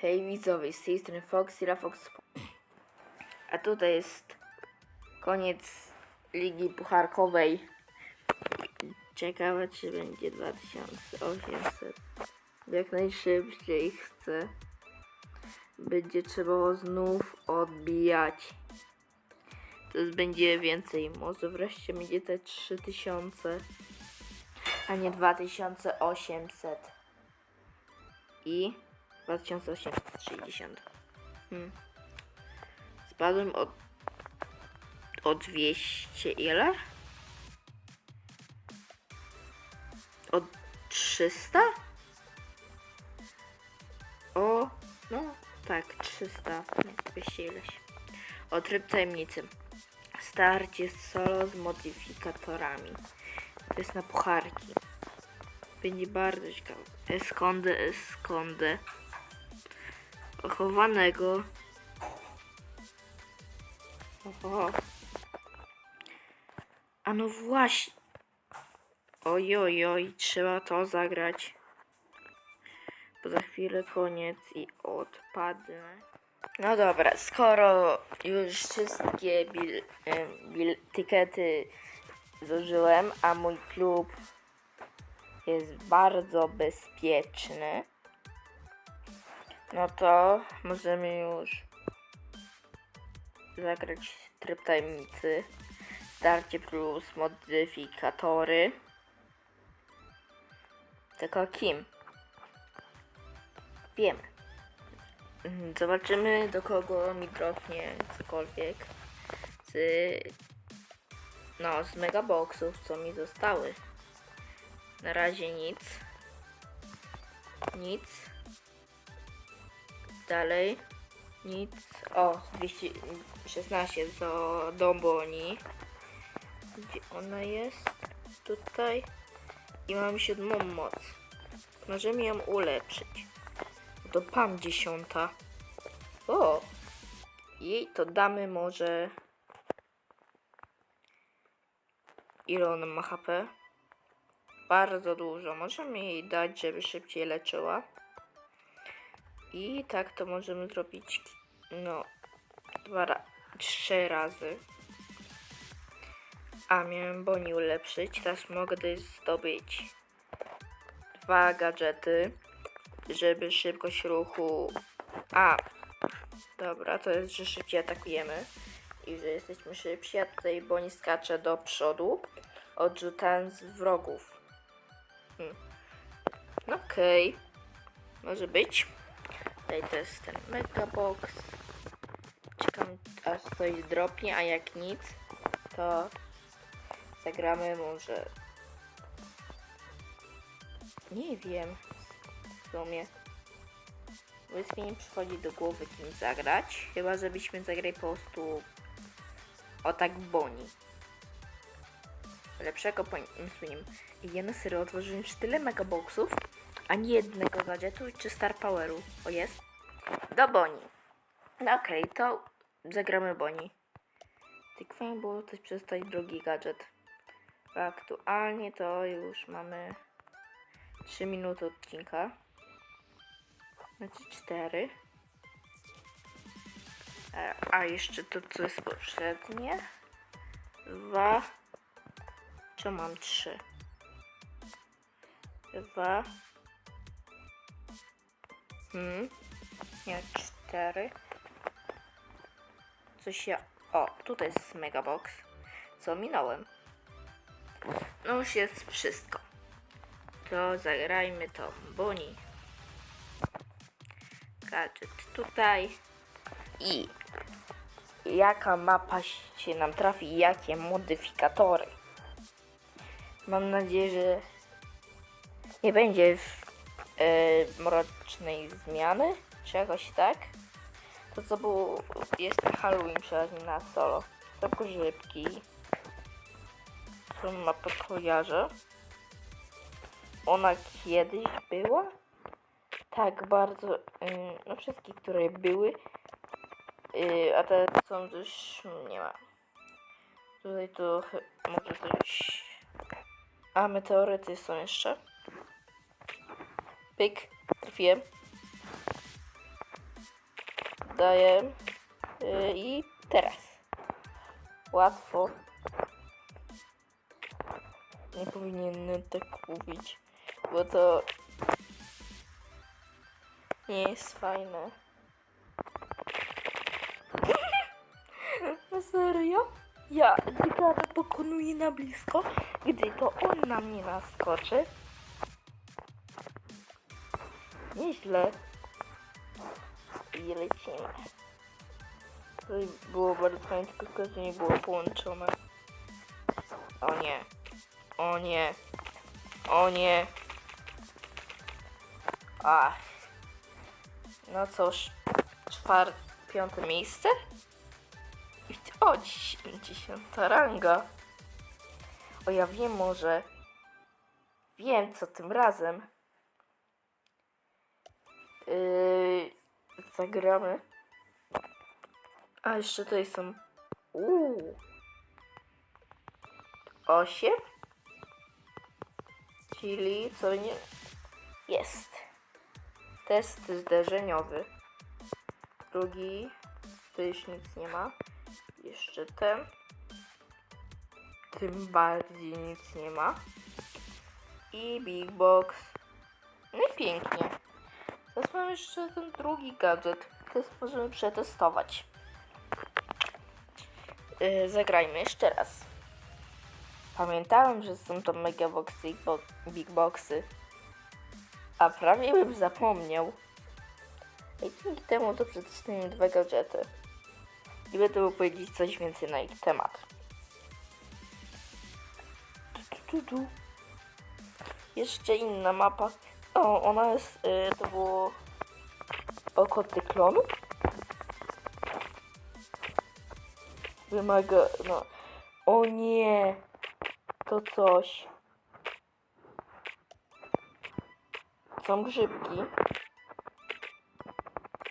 Hej widzowie, z tej strony Fox i Fox. A tutaj jest koniec Ligi Pucharkowej. Ciekawe czy będzie 2800. Jak najszybciej chcę. Będzie trzeba znów odbijać. To już będzie więcej. Może wreszcie będzie te 3000. A nie 2800. I 2860. Hmm. Spadłem od, o 200 ile? Od 300? O, no tak, 300, nie, 200 ileś. O tryb tajemnicy. Starcie solo z modyfikatorami. To jest na pucharki. Będzie bardzo ciekawe. Esconde, esconde. Chowanego. Oho. A no właśnie. Oj, oj, oj, trzeba to zagrać. Bo za chwilę koniec i odpadnę. No dobra, skoro już wszystkie bil, bil, tykety zużyłem, a mój klub jest bardzo bezpieczny, no to możemy już zagrać tryb tajemnicy. Starcie plus modyfikatory. Tylko kim? Wiemy. Mhm, Zobaczymy do kogo mi dropnie cokolwiek z no z megaboxów co mi zostały. Na razie nic. Nic. Dalej. Nic. O, 216 do Domboni. Gdzie ona jest? Tutaj. I mam siódmą moc. Możemy ją ulepszyć. Do PAM dziesiąta. O! Jej to damy może... Ile ona ma HP? Bardzo dużo. Możemy jej dać, żeby szybciej leczyła. I tak to możemy zrobić, no, dwa, ra- trzy razy. A, miałem Boni ulepszyć. Teraz mogę zdobyć dwa gadżety, żeby szybkość ruchu... A, dobra, to jest, że szybciej atakujemy i że jesteśmy szybsi, a tutaj Boni skacze do przodu, odrzucając wrogów. Hmm. Okej, może być. Tutaj to jest ten megabox. Czekam aż coś dropnie, a jak nic, to zagramy może. Nie wiem. W sumie. Nic mi nie przychodzi do głowy kim zagrać. Chyba żebyśmy zagrali po prostu o tak Boni. Lepszego pomysłu nie mam. I ja na serio otworzyłem już tyle megaboxów, ani jednego gadżetu czy Star Poweru. O jest. Do Boni. No okej, okay, to zagramy Boni. Tylko fajnie było też przestać drugi gadżet. Aktualnie to już mamy 3 minuty odcinka. Znaczy 4. A, e, a jeszcze to co jest poprzednie. 2. Czy mam 3? 2. Mm. Ja cztery. Coś ja... O, tutaj jest megabox. Co minąłem? No już jest wszystko. To zagrajmy to. Boni. Gadżet tutaj. I jaka mapa się nam trafi i jakie modyfikatory. Mam nadzieję, że nie będzie w mrocznej zmiany, czy jakoś tak. To co było, jest Halloween przeważnie na solo. To grzybki. Którą mapę kojarzę. Ona kiedyś była? Tak, bardzo. ym, No wszystkie, które były. Yy, a te są już nie ma. Tutaj to może coś. A meteoryty są jeszcze. Pyk, trafiłem. daję. Yy, I teraz. Łatwo. Nie powinienem tak mówić, bo to nie jest fajne. Serio? Ja Edgara pokonuję na blisko, gdy to on na mnie naskoczy. Nieźle. I lecimy. To było bardzo fajne, tylko że nie było połączone. O nie. O nie. O nie. Ach. No cóż. Czwarte, piąte miejsce? O, dziś, dziesiąta ranga. O, ja wiem może. Wiem, co tym razem. Yy, zagramy. A jeszcze tutaj są. Uuu. Osiem. Czyli co nie. Jest. Test zderzeniowy. Drugi. Tu już nic nie ma. Jeszcze ten. Tym bardziej nic nie ma. I Big Box. No i pięknie. Teraz mam jeszcze ten drugi gadżet. Teraz możemy przetestować. Yy, zagrajmy jeszcze raz. Pamiętałem, że są to megaboxy i bo- big boxy. A prawie bym zapomniał. I dzięki temu to przetestujemy dwa gadżety. I będę mógł powiedzieć coś więcej na ich temat. Jeszcze inna mapa. O, ona jest. Y, to było. Oko cyklonu? Wymaga. No. O nie! To coś. Są grzybki.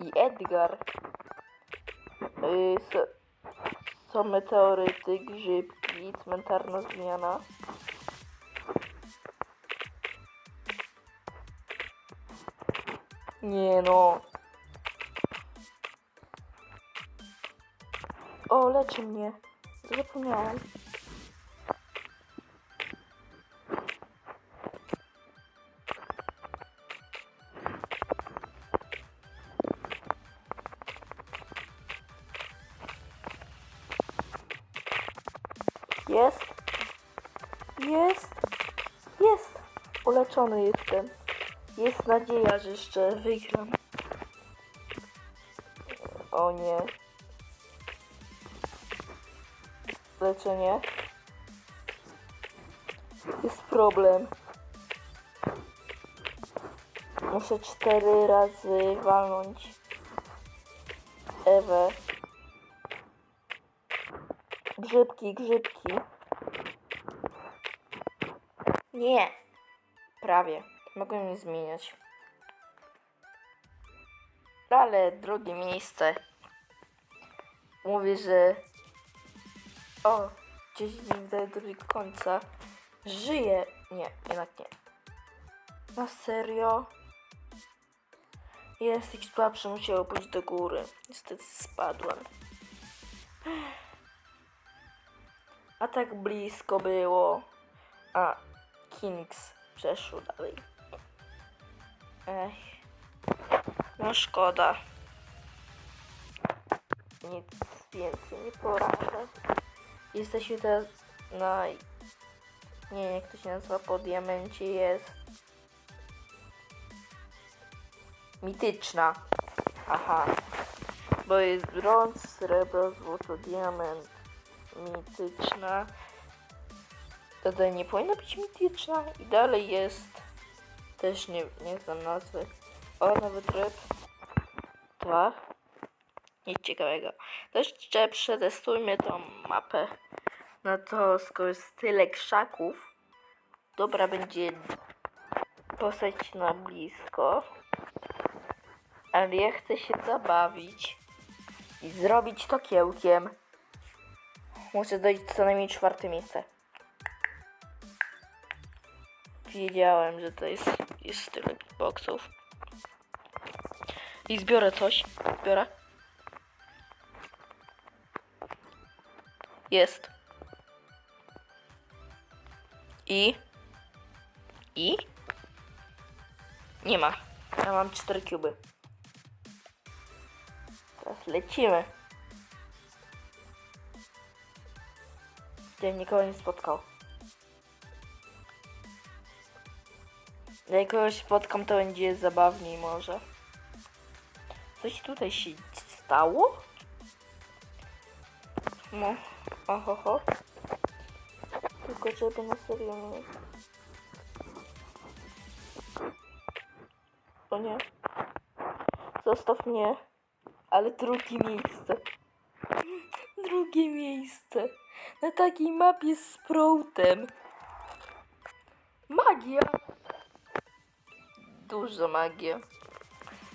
I Edgar. Y, s- są meteoryty, grzybki, cmentarna zmiana. Nie no. O, leczy mnie. Zapomniałam. Jest. Jest. Jest. Uleczony jestem. Jest nadzieja, że jeszcze wygram. O nie. Leczenie. Jest problem. Muszę cztery razy walnąć Ewę. Grzybki, grzybki. Nie. Prawie. Mogę nie zmieniać. Ale drugie miejsce. Mówię, że. O, gdzieś do drugiego końca. Żyje. Nie, jednak nie. Na serio? Jeden z tych słabszych musiał pójść do góry. Niestety spadłem. A tak blisko było. A, Kings przeszło dalej. Ech. No szkoda. Nic więcej nie poradzę. Jesteśmy teraz na... Nie jak to się nazywa, po diamencie jest... Mityczna. Aha. Bo jest brąz, srebro, złoto, diament. Mityczna. Tutaj nie powinna być mityczna. I dalej jest... Też nie, nie znam nazwy. O, nowy tryb. Dwa. Nic ciekawego. To jeszcze przetestujmy tą mapę. No to skoro jest tyle krzaków, dobra będzie postać na blisko. Ale ja chcę się zabawić i zrobić to kiełkiem. Muszę dojść co najmniej czwarte miejsce. Wiedziałem, że to jest, jest tyle boksów. I zbiorę coś. Zbiorę. Jest. I. I. Nie ma. Ja mam cztery kuby. Teraz lecimy. Gdzie nikogo nie spotkał. Jak kogoś spotkam, to będzie zabawniej może. Coś tutaj się stało? No, oho, ho. Tylko żeby na serio nie... O nie. Zostaw mnie. Ale drugie miejsce. Drugie miejsce. Na takiej mapie z Sproutem. Magia. Dużo magia.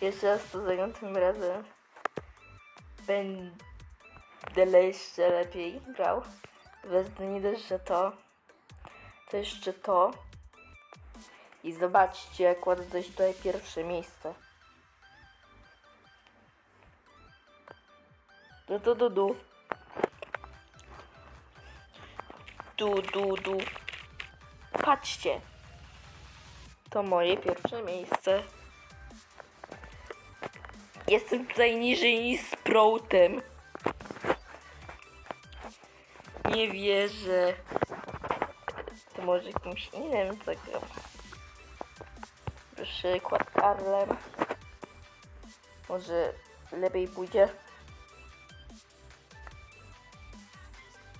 Jeszcze raz to zagram tym razem. Będę jeszcze lepiej grał. Wezmę nie dość, że to. To jeszcze to. I zobaczcie, jak ładnie dojść tutaj pierwsze miejsce. Du, du, du, du. Du, du, du. Patrzcie. To moje pierwsze miejsce. Jestem tutaj niżej niż z Proutem. Nie wierzę. To może kimś innym zagram. Przykład Karlem. Może lepiej pójdzie.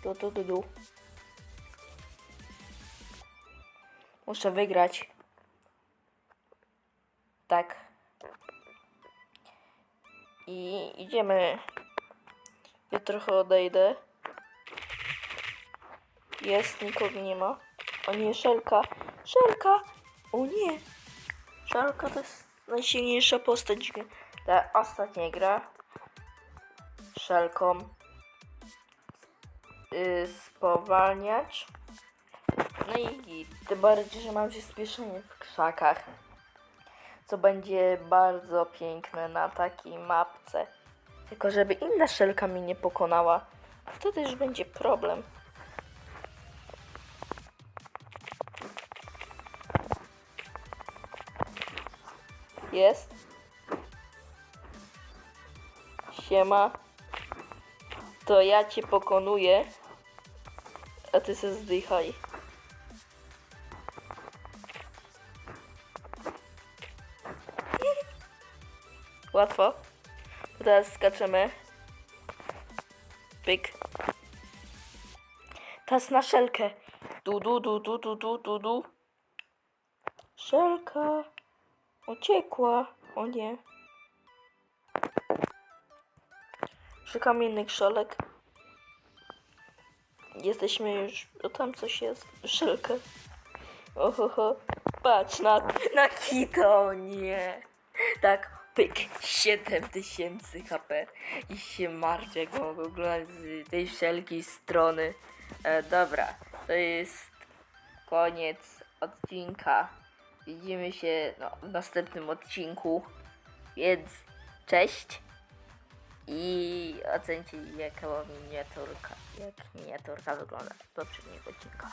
Du, du, du, du. Muszę wygrać. Tak. I idziemy. Ja trochę odejdę. Jest, nikogo nie ma. O nie, Szelka. Szelka! O nie! Szelka to jest najsilniejsza postać. Ta ostatnia gra. Szelką. Yy, spowalniacz. No i tym bardziej, że mam przyspieszenie w krzakach. Co będzie bardzo piękne na takiej mapce. Tylko żeby inna szelka mnie nie pokonała. Wtedy już będzie problem. Jest. Siema. To ja cię pokonuję. A ty se zdychaj. Łatwo. Teraz skaczemy. Pyk. Teraz na szelkę. Du, du, du, du, du, du, du, du. Szelka. Uciekła. O nie. Szukam innych szelek. Jesteśmy już... O, tam coś jest. Szelkę. Ohoho. Patrz na... Na kito. Nie. Tak. Pyk. 7000 HP. I się martwię, jak mam oglądać z tej wszelkiej strony. E, dobra. To jest koniec odcinka. Widzimy się no, w następnym odcinku. Więc cześć. I ocencie jaka miniaturka, jak miniaturka wygląda z poprzedniego odcinka.